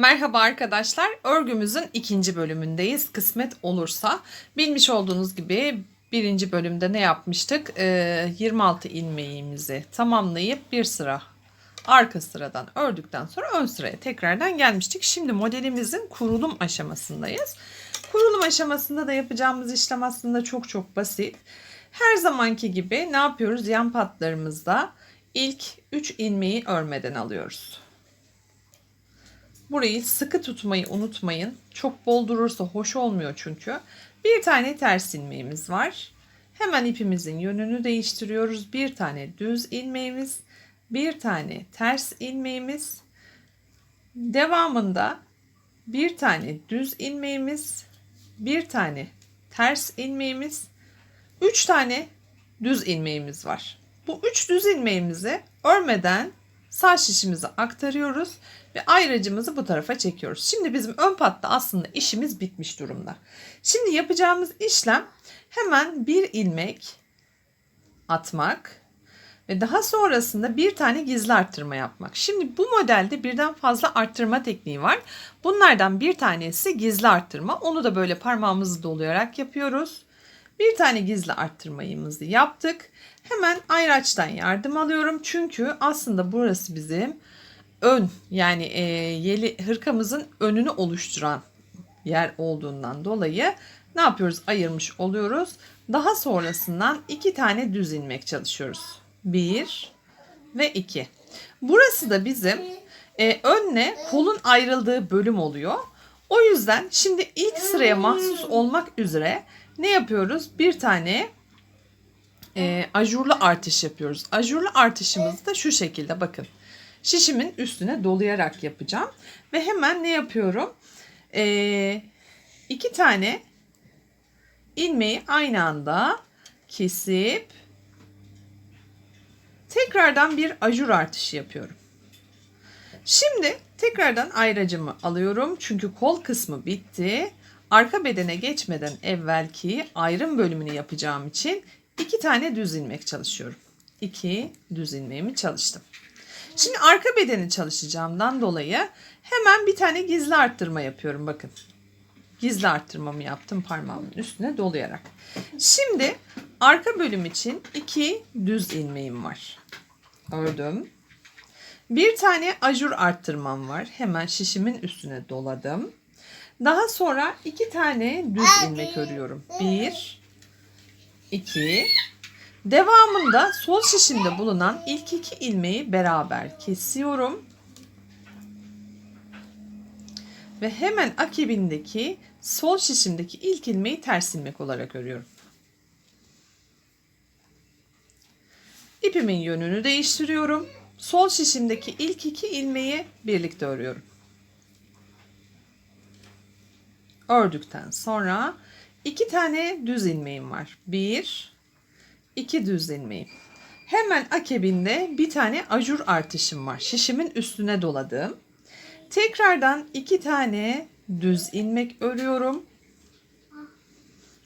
Merhaba arkadaşlar. Örgümüzün ikinci bölümündeyiz. Kısmet olursa. Bilmiş olduğunuz gibi birinci bölümde ne yapmıştık? Ee, 26 ilmeğimizi tamamlayıp bir sıra arka sıradan ördükten sonra ön sıraya tekrardan gelmiştik. Şimdi modelimizin kurulum aşamasındayız. Kurulum aşamasında da yapacağımız işlem aslında çok çok basit. Her zamanki gibi ne yapıyoruz? Yan patlarımızda ilk 3 ilmeği örmeden alıyoruz. Burayı sıkı tutmayı unutmayın. Çok bol durursa hoş olmuyor çünkü. Bir tane ters ilmeğimiz var. Hemen ipimizin yönünü değiştiriyoruz. Bir tane düz ilmeğimiz, bir tane ters ilmeğimiz. Devamında bir tane düz ilmeğimiz, bir tane ters ilmeğimiz, üç tane düz ilmeğimiz var. Bu üç düz ilmeğimizi örmeden sağ şişimize aktarıyoruz ve ayracımızı bu tarafa çekiyoruz. Şimdi bizim ön patta aslında işimiz bitmiş durumda. Şimdi yapacağımız işlem hemen bir ilmek atmak ve daha sonrasında bir tane gizli arttırma yapmak. Şimdi bu modelde birden fazla arttırma tekniği var. Bunlardan bir tanesi gizli arttırma. Onu da böyle parmağımızı dolayarak yapıyoruz. Bir tane gizli arttırmayımızı yaptık. Hemen ayraçtan yardım alıyorum. Çünkü aslında burası bizim ön yani e, yeli hırkamızın önünü oluşturan yer olduğundan dolayı ne yapıyoruz? Ayırmış oluyoruz. Daha sonrasından iki tane düz ilmek çalışıyoruz. Bir ve iki. Burası da bizim e, önle kolun ayrıldığı bölüm oluyor. O yüzden şimdi ilk sıraya mahsus olmak üzere ne yapıyoruz? Bir tane e, ajurlu artış yapıyoruz. Ajurlu artışımız da şu şekilde bakın. Şişimin üstüne dolayarak yapacağım. Ve hemen ne yapıyorum? E, iki tane ilmeği aynı anda kesip tekrardan bir ajur artışı yapıyorum. Şimdi tekrardan ayracımı alıyorum. Çünkü kol kısmı bitti. Arka bedene geçmeden evvelki ayrım bölümünü yapacağım için iki tane düz ilmek çalışıyorum. İki düz ilmeğimi çalıştım. Şimdi arka bedeni çalışacağımdan dolayı hemen bir tane gizli arttırma yapıyorum. Bakın. Gizli arttırmamı yaptım parmağımın üstüne dolayarak. Şimdi arka bölüm için iki düz ilmeğim var. Ördüm. Bir tane ajur arttırmam var. Hemen şişimin üstüne doladım. Daha sonra iki tane düz ilmek örüyorum. Bir, iki. Devamında sol şişimde bulunan ilk iki ilmeği beraber kesiyorum. Ve hemen akibindeki sol şişimdeki ilk ilmeği ters ilmek olarak örüyorum. İpimin yönünü değiştiriyorum. Sol şişimdeki ilk iki ilmeği birlikte örüyorum. Ördükten sonra iki tane düz ilmeğim var. Bir, iki düz ilmeğim. Hemen akabinde bir tane ajur artışım var. Şişimin üstüne doladım. Tekrardan iki tane düz ilmek örüyorum.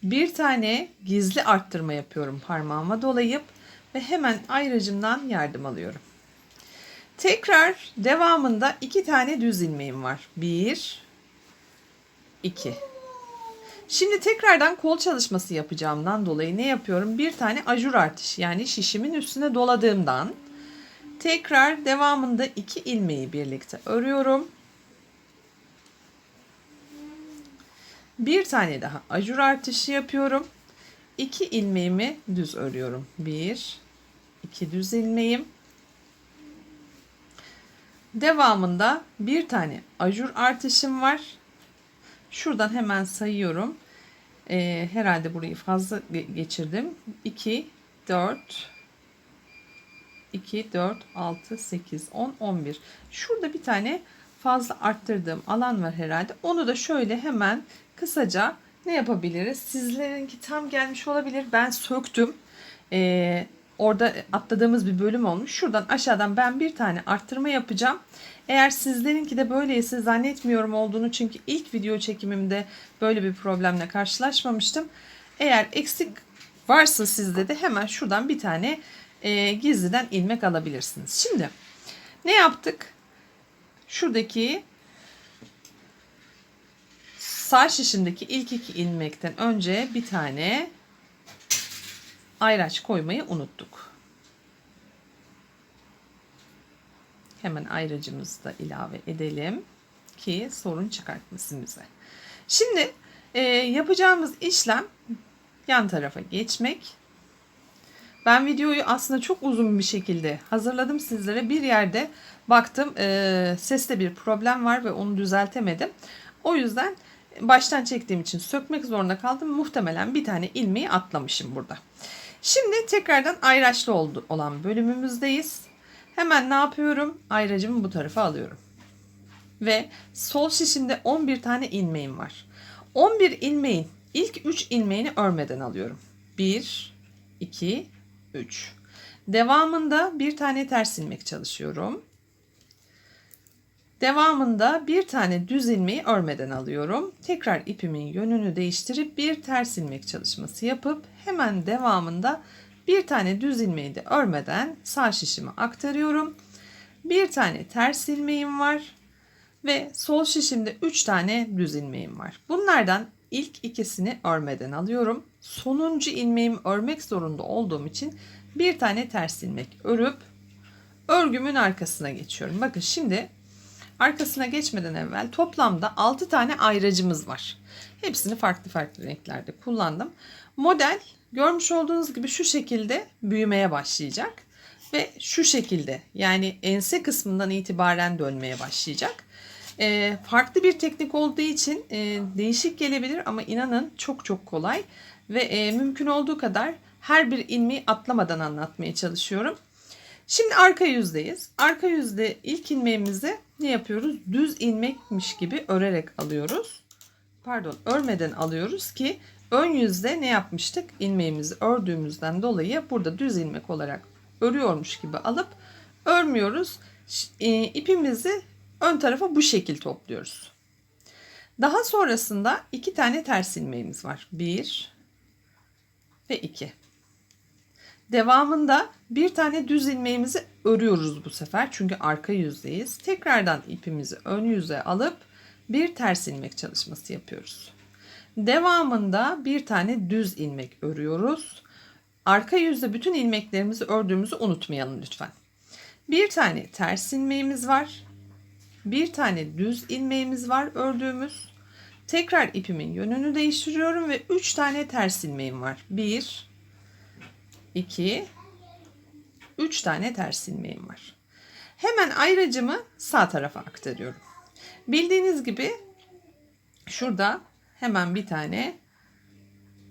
Bir tane gizli arttırma yapıyorum parmağıma dolayıp ve hemen ayracımdan yardım alıyorum. Tekrar devamında iki tane düz ilmeğim var. Bir, iki. Şimdi tekrardan kol çalışması yapacağımdan dolayı ne yapıyorum? Bir tane ajur artış yani şişimin üstüne doladığımdan tekrar devamında iki ilmeği birlikte örüyorum. Bir tane daha ajur artışı yapıyorum. İki ilmeğimi düz örüyorum. Bir, iki düz ilmeğim. Devamında bir tane ajur artışım var. Şuradan hemen sayıyorum. Ee, herhalde burayı fazla geçirdim. 2, 4, 2, 4, 6, 8, 10, 11. Şurada bir tane fazla arttırdığım alan var herhalde. Onu da şöyle hemen kısaca ne yapabiliriz? Sizlerinki tam gelmiş olabilir. Ben söktüm. Ee, orada atladığımız bir bölüm olmuş. Şuradan aşağıdan ben bir tane arttırma yapacağım. Eğer sizlerinki de böyleyse zannetmiyorum olduğunu çünkü ilk video çekimimde böyle bir problemle karşılaşmamıştım. Eğer eksik varsa sizde de hemen şuradan bir tane e, gizliden ilmek alabilirsiniz. Şimdi ne yaptık? Şuradaki sağ şişimdeki ilk iki ilmekten önce bir tane ayraç koymayı unuttuk. Hemen ayracımızı da ilave edelim ki sorun çıkartmasın bize. Şimdi e, yapacağımız işlem yan tarafa geçmek. Ben videoyu aslında çok uzun bir şekilde hazırladım sizlere. Bir yerde baktım e, seste bir problem var ve onu düzeltemedim. O yüzden baştan çektiğim için sökmek zorunda kaldım. Muhtemelen bir tane ilmeği atlamışım burada. Şimdi tekrardan ayraçlı olan bölümümüzdeyiz. Hemen ne yapıyorum? Ayracımı bu tarafa alıyorum. Ve sol şişimde 11 tane ilmeğim var. 11 ilmeğin ilk 3 ilmeğini örmeden alıyorum. 1, 2, 3. Devamında bir tane ters ilmek çalışıyorum. Devamında bir tane düz ilmeği örmeden alıyorum. Tekrar ipimin yönünü değiştirip bir ters ilmek çalışması yapıp hemen devamında bir tane düz ilmeği de örmeden sağ şişime aktarıyorum. Bir tane ters ilmeğim var ve sol şişimde 3 tane düz ilmeğim var. Bunlardan ilk ikisini örmeden alıyorum. Sonuncu ilmeğimi örmek zorunda olduğum için bir tane ters ilmek örüp örgümün arkasına geçiyorum. Bakın şimdi arkasına geçmeden evvel toplamda 6 tane ayracımız var. Hepsini farklı farklı renklerde kullandım. Model görmüş olduğunuz gibi şu şekilde büyümeye başlayacak ve şu şekilde yani ense kısmından itibaren dönmeye başlayacak. E, farklı bir teknik olduğu için e, değişik gelebilir ama inanın çok çok kolay ve e, mümkün olduğu kadar her bir ilmeği atlamadan anlatmaya çalışıyorum. Şimdi arka yüzdeyiz. Arka yüzde ilk ilmeğimizi ne yapıyoruz? Düz ilmekmiş gibi örerek alıyoruz. Pardon örmeden alıyoruz ki ön yüzde ne yapmıştık? İlmeğimizi ördüğümüzden dolayı burada düz ilmek olarak örüyormuş gibi alıp örmüyoruz. E, ipimizi ön tarafa bu şekil topluyoruz. Daha sonrasında iki tane ters ilmeğimiz var. Bir ve iki. Devamında bir tane düz ilmeğimizi örüyoruz bu sefer. Çünkü arka yüzdeyiz. Tekrardan ipimizi ön yüze alıp bir ters ilmek çalışması yapıyoruz. Devamında bir tane düz ilmek örüyoruz. Arka yüzde bütün ilmeklerimizi ördüğümüzü unutmayalım lütfen. Bir tane ters ilmeğimiz var. Bir tane düz ilmeğimiz var ördüğümüz. Tekrar ipimin yönünü değiştiriyorum ve 3 tane ters ilmeğim var. 1 2 3 tane ters ilmeğim var. Hemen ayracımı sağ tarafa aktarıyorum. Bildiğiniz gibi şurada hemen bir tane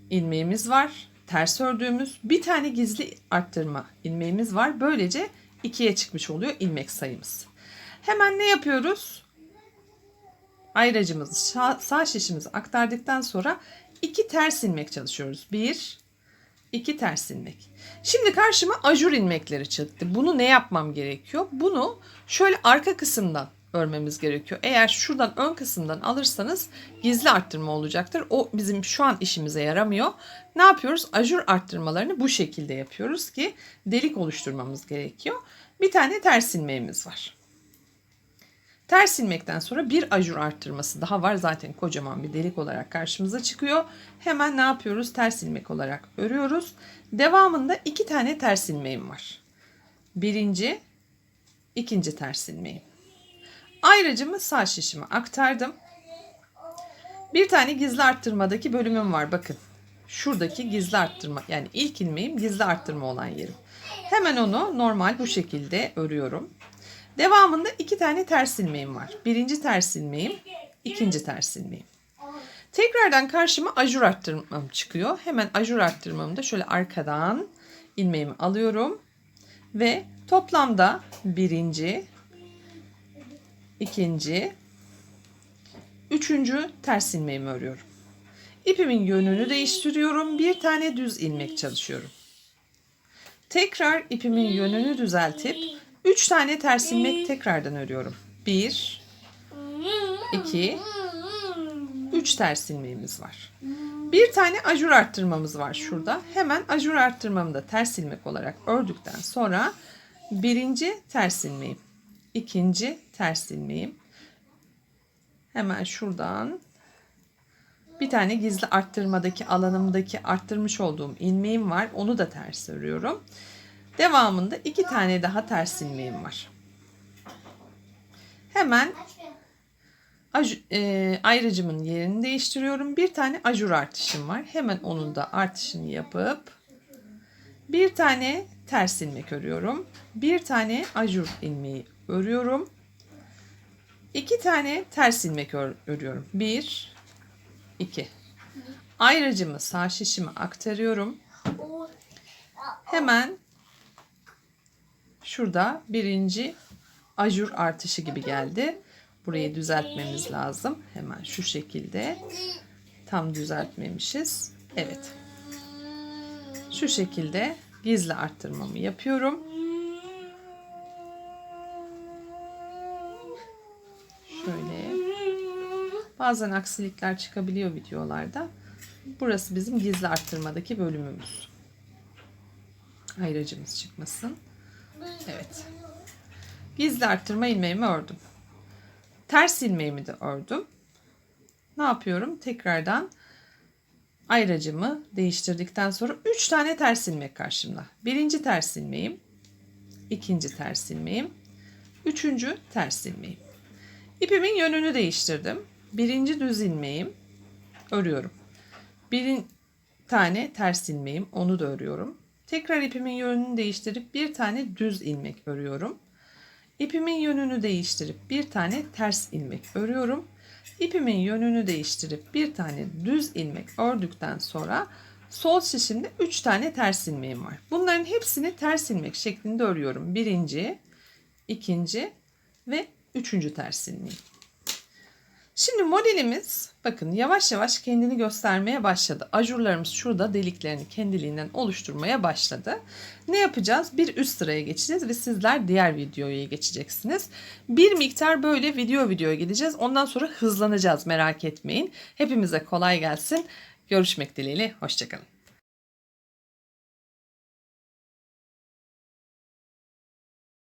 ilmeğimiz var. Ters ördüğümüz bir tane gizli arttırma ilmeğimiz var. Böylece ikiye çıkmış oluyor ilmek sayımız. Hemen ne yapıyoruz? Ayracımızı sağ şişimizi aktardıktan sonra iki ters ilmek çalışıyoruz. Bir, iki ters ilmek. Şimdi karşıma ajur ilmekleri çıktı. Bunu ne yapmam gerekiyor? Bunu şöyle arka kısımdan örmemiz gerekiyor. Eğer şuradan ön kısımdan alırsanız gizli arttırma olacaktır. O bizim şu an işimize yaramıyor. Ne yapıyoruz? Ajur arttırmalarını bu şekilde yapıyoruz ki delik oluşturmamız gerekiyor. Bir tane ters ilmeğimiz var. Ters ilmekten sonra bir ajur arttırması daha var. Zaten kocaman bir delik olarak karşımıza çıkıyor. Hemen ne yapıyoruz? Ters ilmek olarak örüyoruz. Devamında iki tane ters ilmeğim var. Birinci, ikinci ters ilmeğim. Ayrıcımı sağ şişime aktardım. Bir tane gizli arttırmadaki bölümüm var. Bakın şuradaki gizli arttırma yani ilk ilmeğim gizli arttırma olan yerim. Hemen onu normal bu şekilde örüyorum. Devamında iki tane ters ilmeğim var. Birinci ters ilmeğim, ikinci ters ilmeğim. Tekrardan karşıma ajur arttırmam çıkıyor. Hemen ajur arttırmamı da şöyle arkadan ilmeğimi alıyorum. Ve toplamda birinci, ikinci, üçüncü ters ilmeğimi örüyorum. İpimin yönünü değiştiriyorum. Bir tane düz ilmek çalışıyorum. Tekrar ipimin yönünü düzeltip 3 tane ters ilmek tekrardan örüyorum. 1 2 3 ters ilmeğimiz var. Bir tane ajur arttırmamız var şurada. Hemen ajur arttırmamı da ters ilmek olarak ördükten sonra birinci ters ilmeğim, ikinci ters ilmeğim. Hemen şuradan Bir tane gizli arttırmadaki alanımdaki arttırmış olduğum ilmeğim var. Onu da ters örüyorum. Devamında iki tane daha ters ilmeğim var. Hemen e, ayrıcımın yerini değiştiriyorum. Bir tane ajur artışım var. Hemen onun da artışını yapıp bir tane ters ilmek örüyorum. Bir tane ajur ilmeği örüyorum. İki tane ters ilmek ör- örüyorum. Bir, iki. Ayrıcımı sağ şişime aktarıyorum. Hemen şurada birinci ajur artışı gibi geldi. Burayı düzeltmemiz lazım. Hemen şu şekilde. Tam düzeltmemişiz. Evet. Şu şekilde gizli arttırmamı yapıyorum. Şöyle. Bazen aksilikler çıkabiliyor videolarda. Burası bizim gizli arttırmadaki bölümümüz. Ayracımız çıkmasın. Evet. Gizli arttırma ilmeğimi ördüm. Ters ilmeğimi de ördüm. Ne yapıyorum? Tekrardan ayracımı değiştirdikten sonra 3 tane ters ilmek karşımda. Birinci ters ilmeğim, ikinci ters ilmeğim, üçüncü ters ilmeğim. İpimin yönünü değiştirdim. Birinci düz ilmeğim örüyorum. Bir tane ters ilmeğim onu da örüyorum. Tekrar ipimin yönünü değiştirip bir tane düz ilmek örüyorum. İpimin yönünü değiştirip bir tane ters ilmek örüyorum. İpimin yönünü değiştirip bir tane düz ilmek ördükten sonra sol şişimde 3 tane ters ilmeğim var. Bunların hepsini ters ilmek şeklinde örüyorum. Birinci, ikinci ve üçüncü ters ilmeği. Şimdi modelimiz bakın yavaş yavaş kendini göstermeye başladı. Ajurlarımız şurada deliklerini kendiliğinden oluşturmaya başladı. Ne yapacağız? Bir üst sıraya geçeceğiz ve sizler diğer videoya geçeceksiniz. Bir miktar böyle video videoya gideceğiz. Ondan sonra hızlanacağız merak etmeyin. Hepimize kolay gelsin. Görüşmek dileğiyle. Hoşçakalın.